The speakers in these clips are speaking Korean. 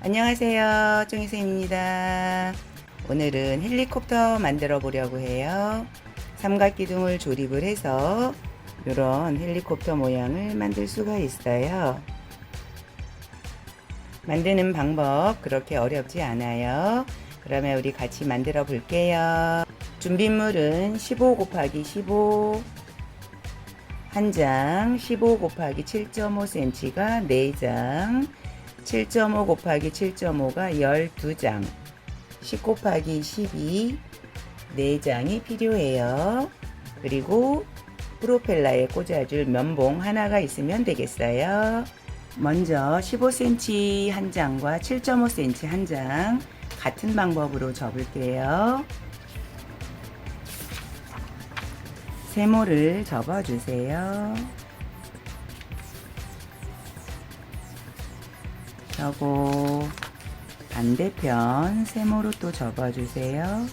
안녕하세요. 쫑이쌤입니다. 오늘은 헬리콥터 만들어 보려고 해요. 삼각기둥을 조립을 해서 이런 헬리콥터 모양을 만들 수가 있어요. 만드는 방법 그렇게 어렵지 않아요. 그러면 우리 같이 만들어 볼게요. 준비물은 15 곱하기 15 한 장, 15 곱하기 7.5cm가 4장, 7.5 곱하기 7.5가 12장, 10 곱하기 12, 4장이 필요해요. 그리고 프로펠러에 꽂아줄 면봉 하나가 있으면 되겠어요. 먼저 15cm 한 장과 7.5cm 한 장 같은 방법으로 접을게요. 세모를 접어주세요. 저고 반대편 세모로 또 접어주세요.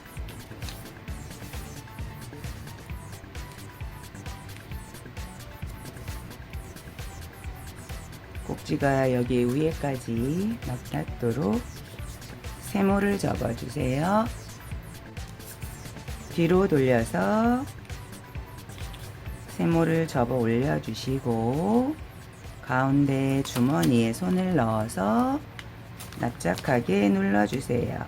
꼭지가 여기 위에까지 닿도록 세모를 접어주세요. 뒤로 돌려서 세모를 접어 올려주시고 가운데 주머니에 손을 넣어서 납작하게 눌러주세요.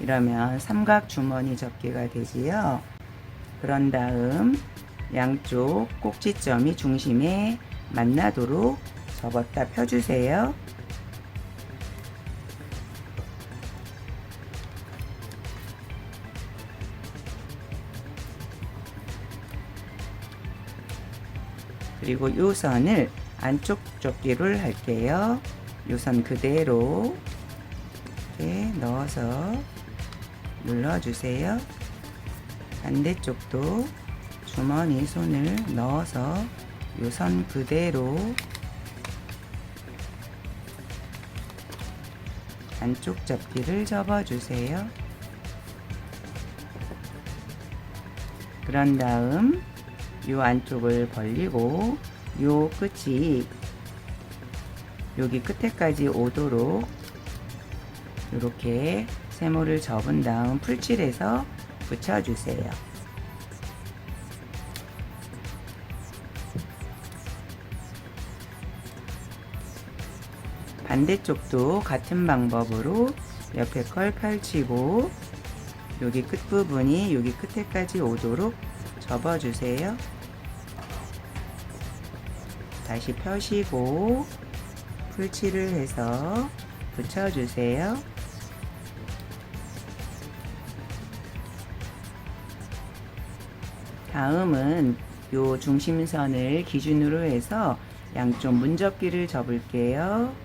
이러면 삼각 주머니 접기가 되지요. 그런 다음 양쪽 꼭지점이 중심에 만나도록 접었다 펴주세요. 그리고 이 선을 안쪽 접기를 할게요. 이선 그대로 이렇게 넣어서 눌러주세요. 반대쪽도 주머니 손을 넣어서 이선 그대로 안쪽 접기를 접어주세요. 그런 다음 요 안쪽을 벌리고 요 끝이 여기 끝에까지 오도록 이렇게 세모를 접은 다음 풀칠해서 붙여주세요. 반대쪽도 같은 방법으로 옆에 걸 펼치고 여기 끝부분이 여기 끝에까지 오도록 접어주세요. 다시 펴시고 풀칠을 해서 붙여주세요. 다음은 요 중심선을 기준으로 해서 양쪽 문접기를 접을게요.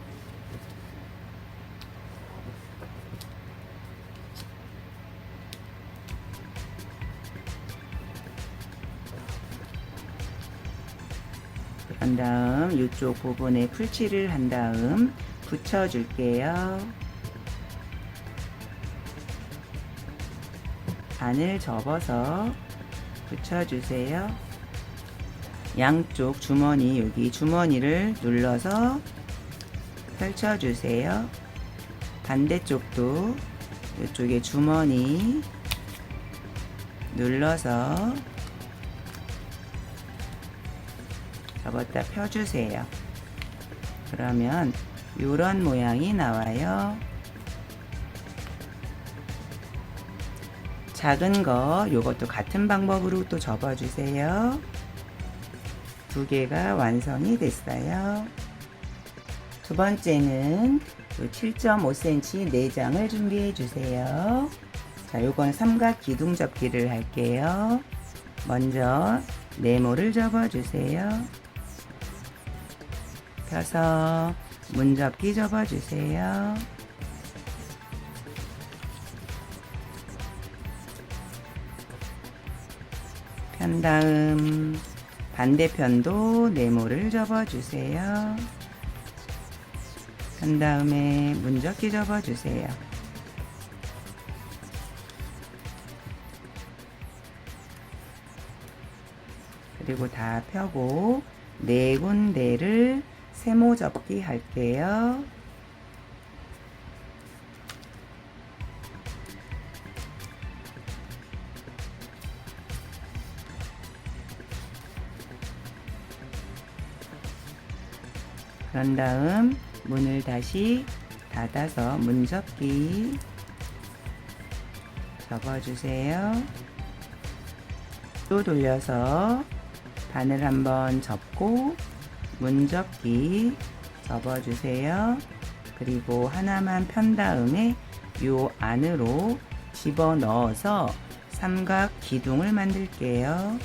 그런 다음 이쪽 부분에 풀칠을 한 다음 붙여줄게요. 반을 접어서 붙여주세요. 양쪽 주머니 여기 주머니를 눌러서 펼쳐주세요. 반대쪽도 이쪽에 주머니 눌러서 접었다 펴주세요. 그러면 이런 모양이 나와요. 작은 거 요것도 같은 방법으로 또 접어주세요. 두 개가 완성이 됐어요. 두 번째는 7.5cm 4장을 준비해 주세요. 자, 요건 삼각 기둥 접기를 할게요. 먼저 네모를 접어 주세요. 펴서 문접기 접어주세요. 편 다음 반대편도 네모를 접어주세요. 편 다음에 문접기 접어주세요. 그리고 다 펴고 네 군데를 세모 접기 할게요. 그런 다음 문을 다시 닫아서 문 접기 접어주세요. 또 돌려서 바늘 한번 접고 문접기 접어주세요. 그리고 하나만 편 다음에 요 안으로 집어 넣어서 삼각 기둥을 만들게요.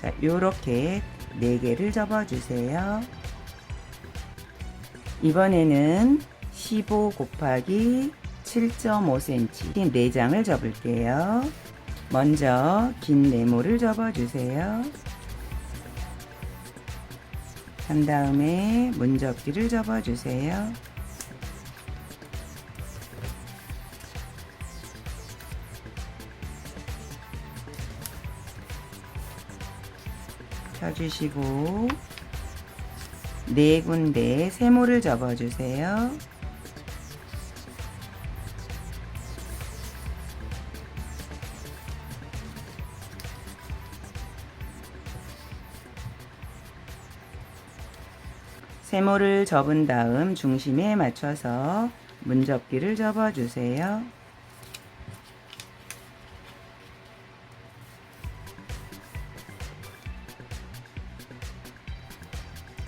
자, 요렇게 4개를 접어주세요. 이번에는 15 곱하기 7.5cm 4장을 접을게요. 먼저 긴 네모를 접어주세요. 한 다음에 문접기를 접어주세요. 펴주시고 네 군데 세모를 접어주세요. 세모를 접은 다음 중심에 맞춰서 문접기를 접어주세요.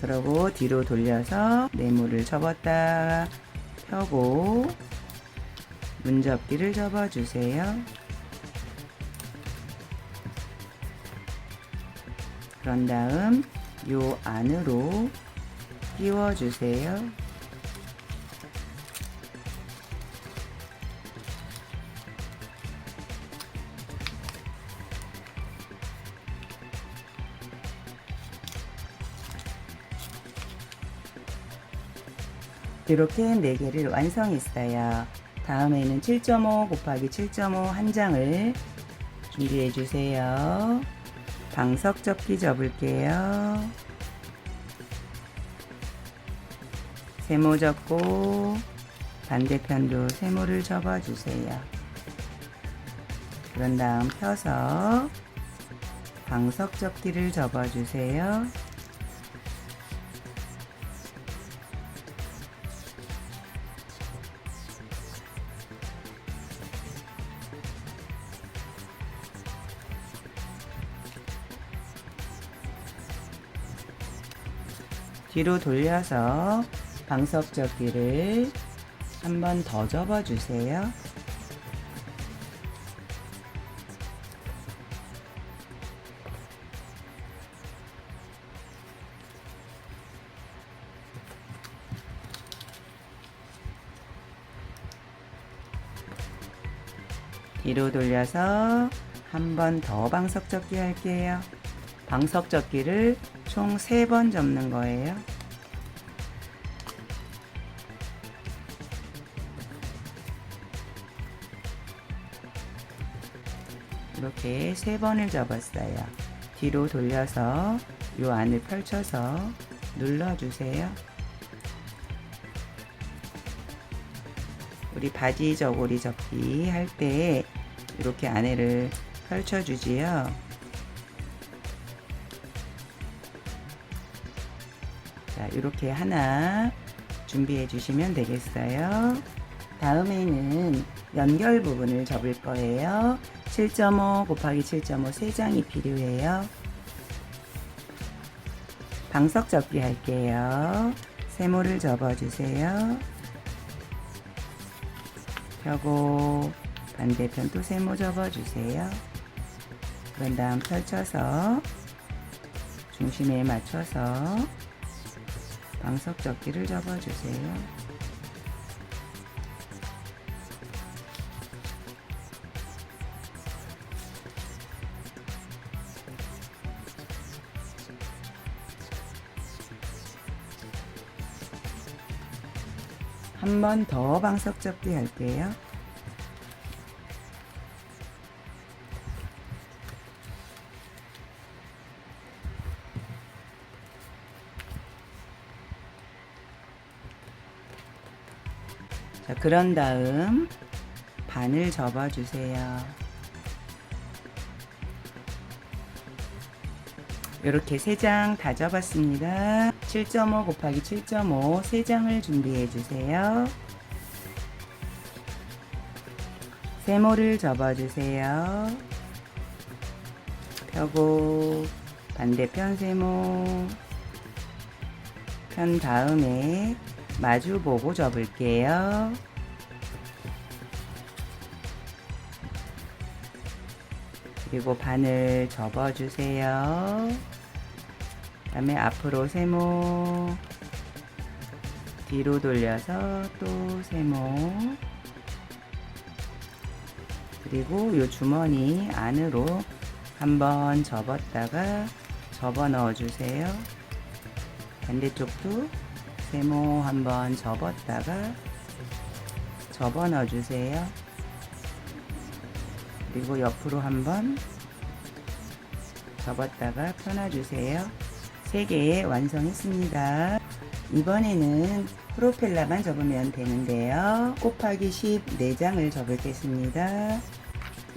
그러고 뒤로 돌려서 네모를 접었다 펴고 문접기를 접어주세요. 그런 다음 요 안으로 끼워주세요. 이렇게 4개를 완성했어요. 다음에는 7.5 곱하기 7.5 한 장을 준비해 주세요. 방석 접기 접을게요. 세모 접고 반대편도 세모를 접어 주세요. 그런 다음 펴서 방석 접기를 접어 주세요. 뒤로 돌려서 방석 접기를 한 번 더 접어 주세요. 뒤로 돌려서 한 번 더 방석 접기 할게요. 방석 접기를 총 3번 접는 거예요. 이렇게 세 번을 접었어요. 뒤로 돌려서 이 안을 펼쳐서 눌러주세요. 우리 바지 저고리 접기 할 때 이렇게 안에를 펼쳐주지요. 자, 이렇게 하나 준비해 주시면 되겠어요. 다음에는 연결 부분을 접을 거예요. 7.5 곱하기 7.5 3장이 필요해요. 방석 접기 할게요. 세모를 접어주세요. 펴고 반대편 또 세모 접어주세요. 그런 다음 펼쳐서 중심에 맞춰서 방석 접기를 접어주세요. 한 번 더 방석 접기 할게요. 자, 그런 다음 반을 접어주세요. 이렇게 세장다 접었습니다. 7.5 곱하기 7.5세 장을 준비해 주세요. 세모를 접어주세요. 펴고 반대편 세모 편 다음에 마주 보고 접을게요. 그리고 바늘 접어주세요. 다음에 앞으로 세모 뒤로 돌려서 또 세모 그리고 요 주머니 안으로 한번 접었다가 접어 넣어 주세요. 반대쪽도 세모 한번 접었다가 접어 넣어 주세요. 그리고 옆으로 한번 접었다가 펴놔 주세요. 3개 완성했습니다. 이번에는 프로펠러만 접으면 되는데요. 곱하기 10 4장을 접을겠습니다.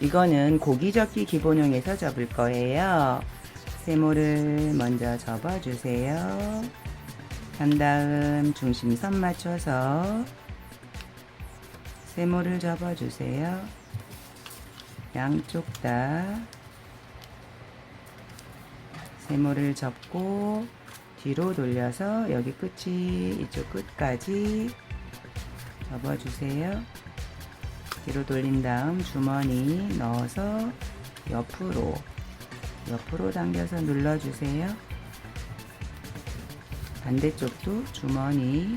이거는 고기 접기 기본형에서 접을 거예요. 세모를 먼저 접어주세요. 한 다음 중심선 맞춰서 세모를 접어주세요. 양쪽 다 세모를 접고 뒤로 돌려서 여기 끝이 이쪽 끝까지 접어주세요. 뒤로 돌린 다음 주머니 넣어서 옆으로 옆으로 당겨서 눌러주세요. 반대쪽도 주머니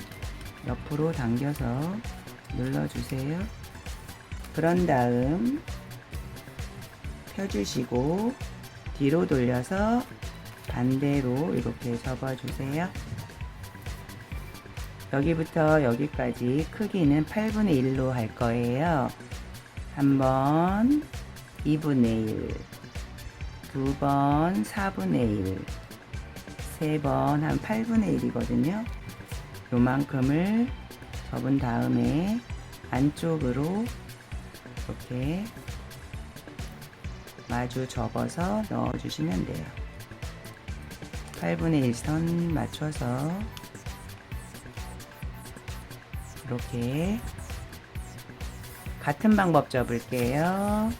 옆으로 당겨서 눌러주세요. 그런 다음 펴주시고 뒤로 돌려서 반대로 이렇게 접어주세요. 여기부터 여기까지 크기는 8분의 1로 할 거예요. 한번 2분의 1, 두 번 4분의 1, 세 번 한 8분의 1이거든요. 요만큼을 접은 다음에 안쪽으로 이렇게 마주 접어서 넣어주시면 돼요. 8분의 1선 맞춰서 이렇게 같은 방법 접을게요.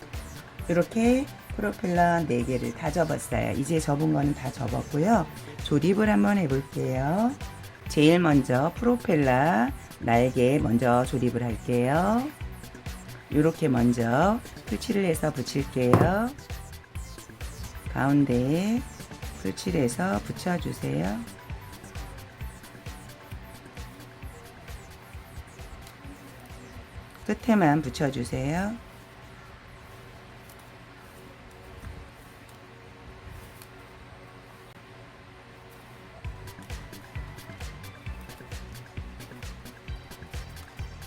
이렇게 프로펠러 4개를 다 접었어요. 이제 접은 거는 다 접었고요. 조립을 한번 해볼게요. 제일 먼저 프로펠러 날개 먼저 조립을 할게요. 이렇게 먼저 풀칠을 해서 붙일게요. 가운데에 풀칠해서 붙여주세요. 끝에만 붙여주세요.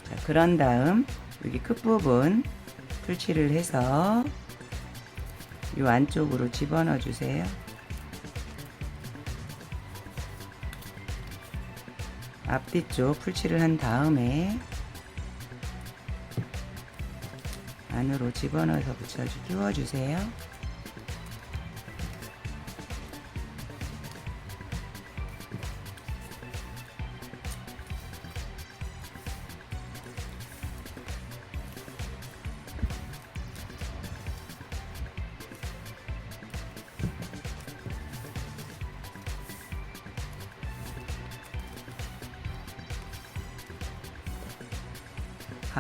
자, 그런 다음 여기 끝부분 풀칠을 해서 이 안쪽으로 집어넣어 주세요. 앞뒤쪽 풀칠을 한 다음에 안으로 집어넣어서 붙여주 끼워주세요.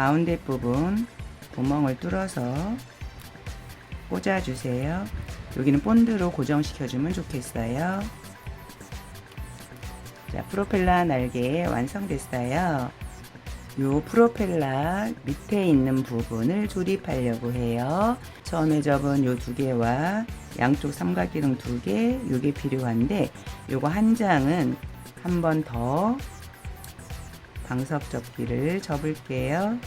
가운데 부분 구멍을 뚫어서 꽂아주세요. 여기는 본드로 고정시켜주면 좋겠어요. 자, 프로펠러 날개 완성됐어요. 요 프로펠러 밑에 있는 부분을 조립하려고 해요. 처음에 접은 요 두 개와 양쪽 삼각기둥 두 개, 요게 필요한데 요거 한 장은 한 번 더 방석 접기를 접을게요.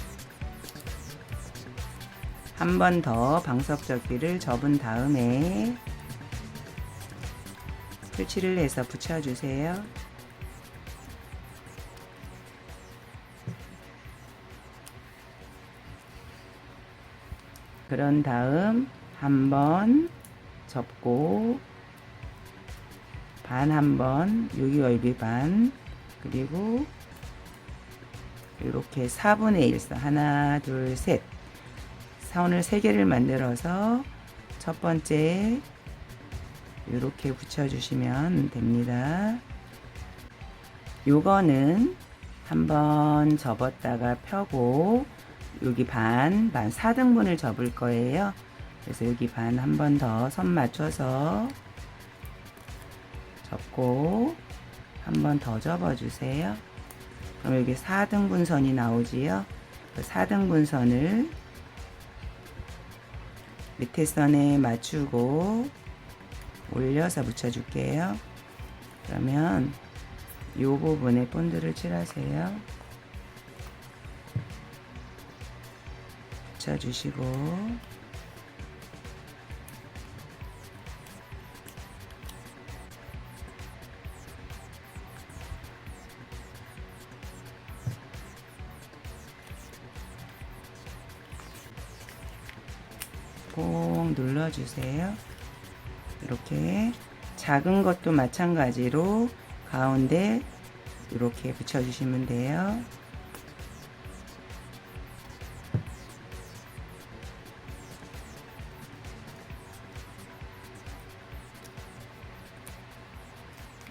한 번 더 방석 접기를 접은 다음에 풀칠을 해서 붙여주세요. 그런 다음 한 번 접고 반 한 번, 여기 여기 반, 그리고 이렇게 4분의 1, 하나, 둘, 셋. 사원을 3개를 만들어서 첫 번째 이렇게 붙여주시면 됩니다. 요거는 한번 접었다가 펴고 여기 반, 반 4등분을 접을 거예요. 그래서 여기 반 한 번 더 선 맞춰서 접고 한 번 더 접어주세요. 그럼 여기 4등분 선이 나오지요. 그 4등분 선을 밑에 선에 맞추고 올려서 붙여줄게요. 그러면 이 부분에 본드를 칠하세요. 붙여주시고 눌러주세요. 이렇게 작은 것도 마찬가지로 가운데 이렇게 붙여주시면 돼요.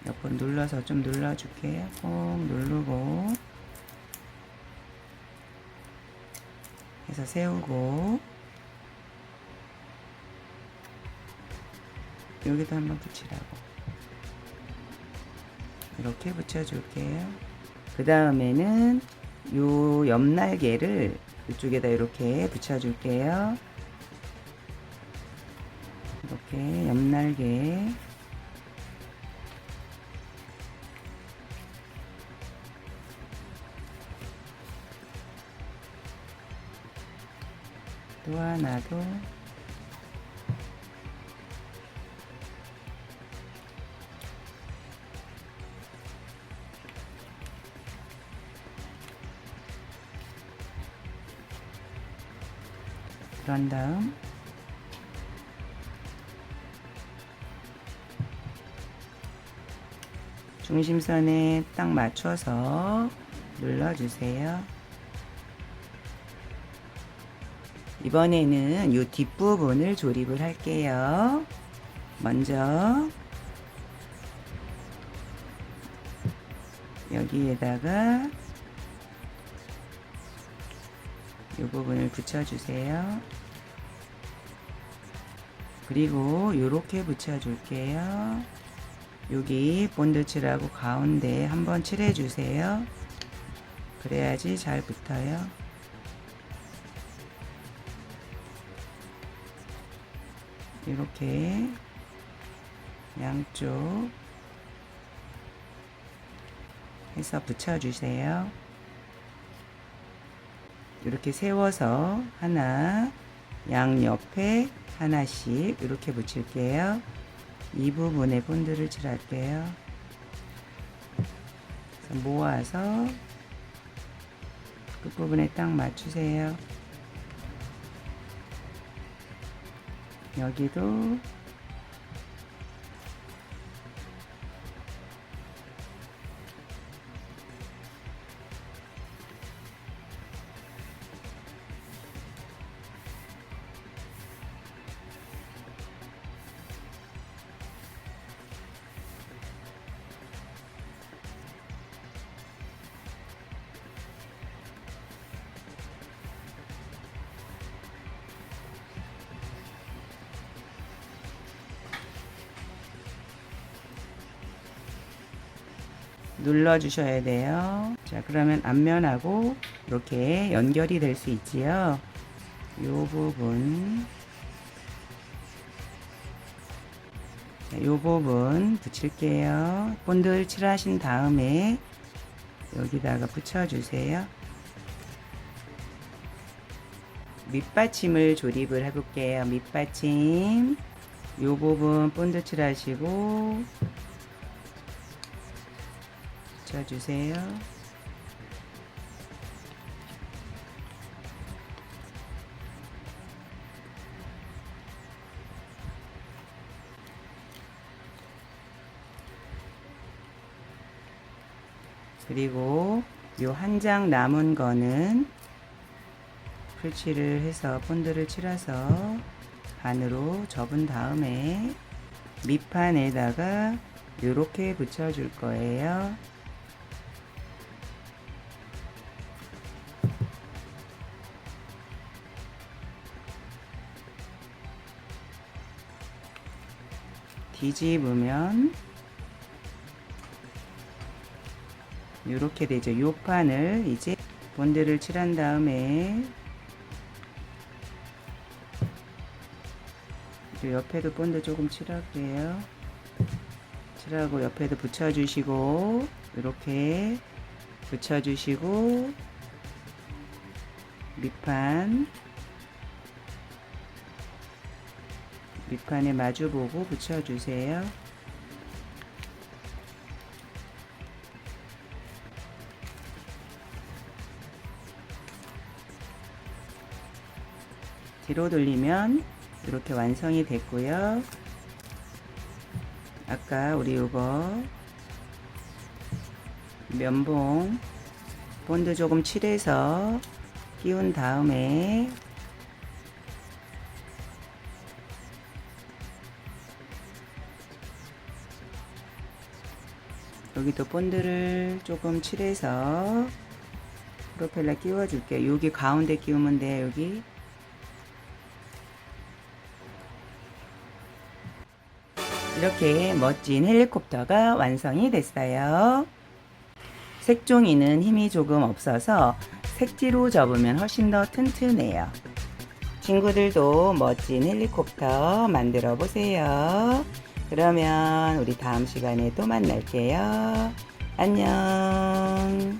몇 번 눌러서 좀 눌러줄게요. 꼭 누르고 해서 세우고 여기도 한번 붙이라고. 이렇게 붙여줄게요 그 다음에는 요 옆날개를 이쪽에다 이렇게 붙여줄게요. 이렇게 옆날개. 또 하나 도 그런 다음 중심선에 딱 맞춰서 눌러주세요. 이번에는 이 뒷부분을 조립을 할게요. 먼저 여기에다가 이 부분을 붙여주세요. 그리고 이렇게 붙여줄게요. 여기 본드 칠하고 가운데 한번 칠해주세요. 그래야지 잘 붙어요. 이렇게 양쪽 해서 붙여주세요. 이렇게 세워서 하나, 양 옆에 하나씩 이렇게 붙일게요. 이 부분에 본드를 칠할게요. 모아서 끝부분에 딱 맞추세요. 여기도 눌러 주셔야 돼요. 자, 그러면 앞면하고 이렇게 연결이 될 수 있지요. 요 부분 자, 요 부분 붙일게요. 본드 칠하신 다음에 여기다가 붙여주세요. 밑받침을 조립을 해볼게요. 밑받침 요 부분 본드 칠하시고 붙여주세요. 그리고 요 한 장 남은 거는 풀칠을 해서 본드를 칠해서 반으로 접은 다음에 밑판에다가 이렇게 붙여줄 거예요. 뒤집으면 이렇게 되죠. 요 판을 이제 본드를 칠한 다음에 이 옆에도 본드 조금 칠할게요. 칠하고 옆에도 붙여주시고 이렇게 붙여주시고 밑판 밑판에 마주보고 붙여주세요. 뒤로 돌리면 이렇게 완성이 됐고요. 아까 우리 이거 면봉 본드 조금 칠해서 끼운 다음에 여기도 본드를 조금 칠해서 프로펠러 끼워줄게요. 여기 가운데 끼우면 돼, 여기. 이렇게 멋진 헬리콥터가 완성이 됐어요. 색종이는 힘이 조금 없어서 색지로 접으면 훨씬 더 튼튼해요. 친구들도 멋진 헬리콥터 만들어 보세요. 그러면 우리 다음 시간에 또 만날게요. 안녕.